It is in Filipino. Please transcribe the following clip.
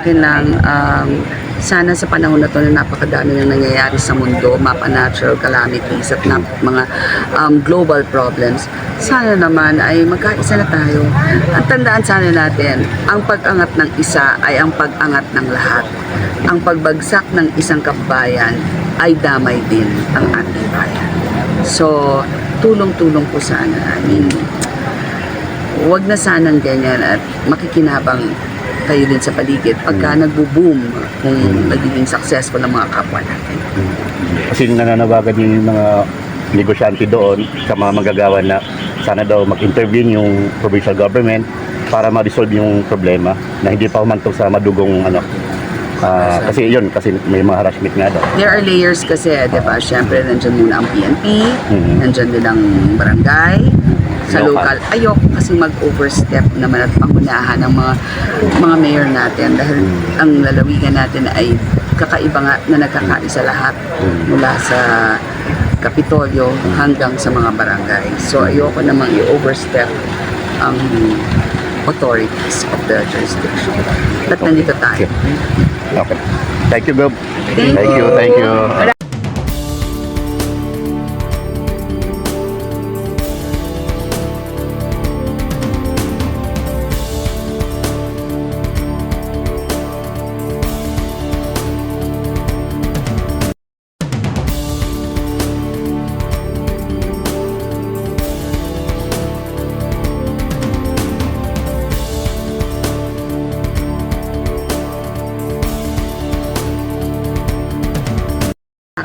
akin lang, um, sana sa panahon na to na napakadami nang nangyayari sa mundo, mapa natural calamities at nap- mga um, global problems, sana naman ay magkaisa na tayo. At tandaan sana natin, ang pag-angat ng isa ay ang pag-angat ng lahat. Ang pagbagsak ng isang kabayan ay damay din ang ating bayan. So, tulong-tulong po sana. I mean, wag na sanang ganyan at makikinabang kayo din sa paligid pagka nagbo-boom kung nagiging successful ang mga kapwa natin. Kasi nananawagan din yung mga negosyante doon sa mga magagawa na sana daw mag-intervene yung provincial government para ma-resolve yung problema na hindi pa humantong sa madugong ano. Ah, kasi yun, kasi may mga harassment nga daw. There are layers kasi, di ba? Siyempre, nandyan muna ang PNP, Mhm. nandyan din ang barangay, sa Local. local. Ayoko kasi mag-overstep naman at pangunahan ng mga mga mayor natin dahil ang lalawigan natin ay kakaiba nga na nagkakaisa lahat mula sa Kapitolyo hanggang sa mga barangay. So ayoko namang i-overstep ang authorities of the jurisdiction. But nandito tayo. Okay. Thank you, Gob. Thank Thank you, you. thank you.